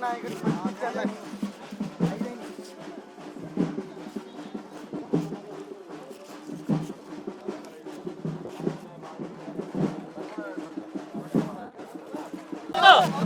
ना इकडे पंचवीसच्या जागी Oh!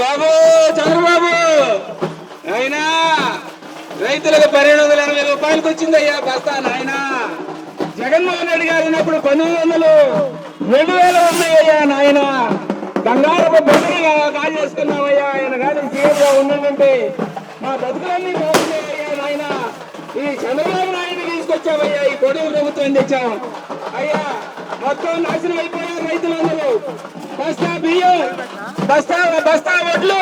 బాబు చంద్రబాబు! అయినా రైతులకు పన్నెండు వందల ఎనభై రూపాయలకు వచ్చింది అయ్యా బస్తా నాయన. జగన్మోహన్ రెడ్డి గారు ఉన్నప్పుడు పన్నెండు వందలు. రెండు వేలు ఉన్నాయ్యా నాయన. బంగారపు బతుకులు కాల్ చేసుకున్నామయ్యా ఆయన కానీ సీఎంగా ఉండంటే మా బతుకులన్నీ బాగున్నాయ్యా నాయన. ఈ చంద్రబాబు నాయుడు తీసుకొచ్చామయ్యా ఈ కొడుకు ప్రభుత్వం తెచ్చాం. అయ్యా మొత్తం నాశనం అయిపోయారు రైతులందరూ. బస్తా బియ్యం బస్తా బస్తా వడ్లు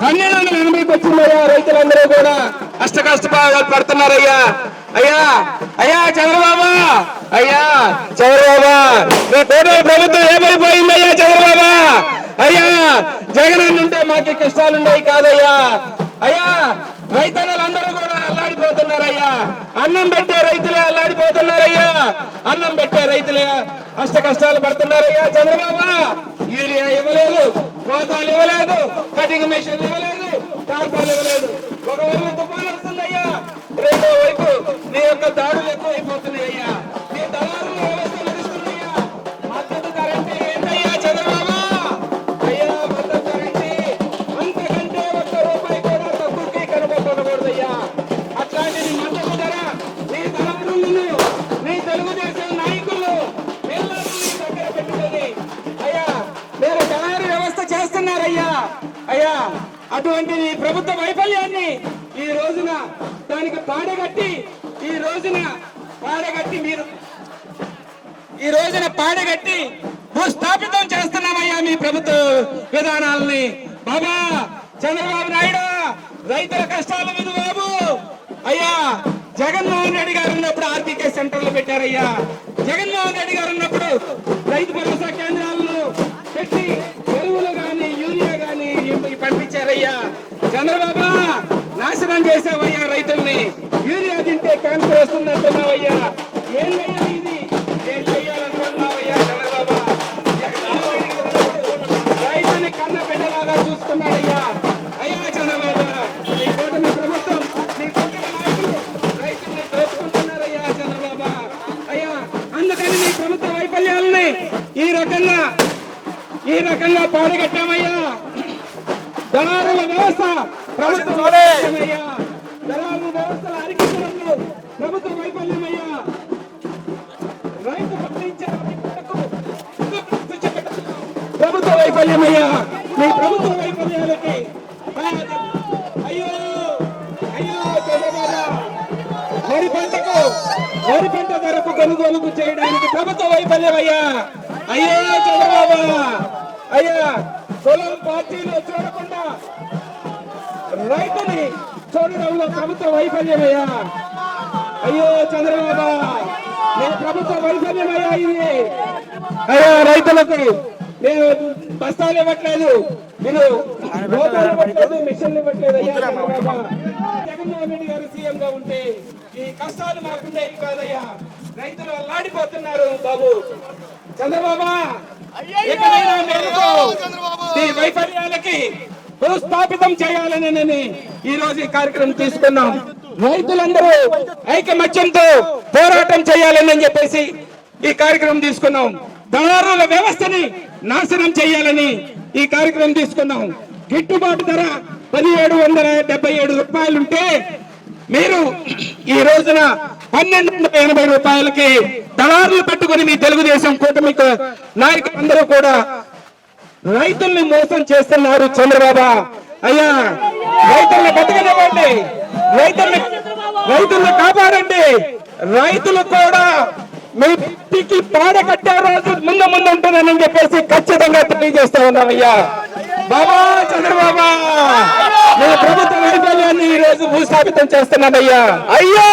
పన్నెండు వందల ఎనభైకి వచ్చిందయ్యా రైతులందరూ కూడా. కష్ట కష్టపాలు పడుతున్నారయ్యా. అయ్యా అయ్యా అయ్యా చంద్రబాబా మీ కోటి ప్రభుత్వం ఏమైపోయిందయ్యా చంద్రబాబా? అయ్యా జగన్ ఉంటే మాకు కష్టాలు ఉన్నాయి కాదయ్యా. అయ్యా రైతన్నలందరూ కూడా అల్లాడిపోతున్నారయ్యా. అన్నం పెట్టే రైతులే అల్లాడిపోతున్నారయ్యా. అన్నం పెట్టే రైతులే అష్ట కష్టాలు పడుతున్నారయ్యా చంద్రబాబు. యూరియా ఇవ్వలేదు కోతాలు ఇవ్వలేదు కటింగ్ మెషిన్ ఇవ్వలేదు టార్పాలు ఇవ్వలేదు. అటువంటి ఈ ప్రభుత్వ వైఫల్యాన్ని ఈ రోజున దానికి పాడగట్టి ఈ రోజున పాడగట్టి మీరు ఈ రోజున పాడగట్టి భూస్థాపితం చేస్తున్నామయ్యా మీ ప్రభుత్వ విధానాలని. బాబా చంద్రబాబు నాయుడు రైతుల కష్టాలు విను బాబు. అయ్యా జగన్మోహన్ రెడ్డి గారు ఉన్నప్పుడు ఆర్టీకే సెంటర్లు పెట్టారయ్యా. జగన్మోహన్ రెడ్డి గారు ఉన్నప్పుడు రైతు భరోసా కేంద్రాలను పెట్టి ఇవి చంద్రబాబు నాశనం చేశావయ్యా రైతుల్ని. యూరియా తింటే క్యాన్సర్ వస్తుందంటున్నావయ్యా. ఏందయ్యా ఇది? ఏం చెయ్యాలనుకుంటున్నావయ్యా చంద్రబాబు? జగన్మోహన్ రెడ్డి గారు ఉన్నప్పుడు రైతుని కన్న బిడ్డలాగా చూసుకున్నాడయ్యా అయ్యా చంద్రబాబు నీ కూటమి ప్రభుత్వం నీ కూటమి నాయకులు రైతుల్ని దోచుకుంటున్నారయ్యా చంద్రబాబు. అయ్యా అందుకని నీ ప్రభుత్వ వైఫల్యాలని ఈ రకంగా ఈ రకంగా పాడగట్టామయ్యా. దళారుల వ్యవస్థ ప్రభుత్వ దళారుల వ్యవస్థల అరికట్టడంలో ప్రభుత్వ వైఫల్యమయ్యా. రైతు పండించే ప్రభుత్వ వైఫల్యమయ్యా. మీ ప్రభుత్వ వైఫల్యాలకి అయ్యో అయ్యో వరి పంటకు వరి పంట ధరకు కొనుగోలు చేయడానికి ప్రభుత్వ వైఫల్యమయ్యా. అయ్యో చంద్రబాబు. అయ్యా కులం పార్టీలు చూడకుండా రైతుని చూడడంలో ప్రభుత్వ వైఫల్యమయ్యా. అయ్యో చంద్రబాబు నేను ప్రభుత్వ వైఫల్యమయ్యా ఇది. అయ్యా రైతులకు నేను బస్తాలు ఇవ్వట్లేదు. నేను రోగాలు ఇవ్వట్లేదు మిషన్లు ఇవ్వట్లేదు అయ్యా జగన్మోహన్ రెడ్డి గారు సీఎం గా ఉంటే ఈ కష్టాలు మాకుండేవి కాదయ్యా. రైతులు అల్లాడిపోతున్నారు బాబు. చంద్రబాబా మేలుకో ఈ వైఫల్యాలకి భూస్థాపితం చేయాలని ఈ రోజు ఈ కార్యక్రమం తీసుకున్నాం. రైతులందరూ ఐకమత్యంతో పోరాటం చేయాలని చెప్పేసి ఈ కార్యక్రమం తీసుకున్నాం. దళారుల వ్యవస్థని నాశనం చేయాలని ఈ కార్యక్రమం తీసుకున్నాం. గిట్టుబాటు ధర పదిహేడు వందల డెబ్బై ఏడు రూపాయలుంటే మీరు ఈ రోజున పన్నెండు వందల ఎనభై రూపాయలకి దళారులు పట్టుకొని మీ తెలుగుదేశం కూటమి నాయకులందరూ కూడా రైతుల్ని మోసం చేస్తున్నారు చంద్రబాబు. అయ్యా రైతుల్ని బతకనివ్వండి. రైతుల్ని రైతులను కాపాడండి. రైతులు కూడా మీ ఇంటికి పాడ కట్టే రోజు ముందు ముందు ఉంటుందని చెప్పేసి ఖచ్చితంగా తెలియజేస్తా ఉన్నామయ్యా. బాబా చంద్రబాబా మీ ప్రభుత్వ వైఫల్యాన్ని ఈ రోజు భూస్థాపితం చేస్తున్నానయ్యా అయ్యో!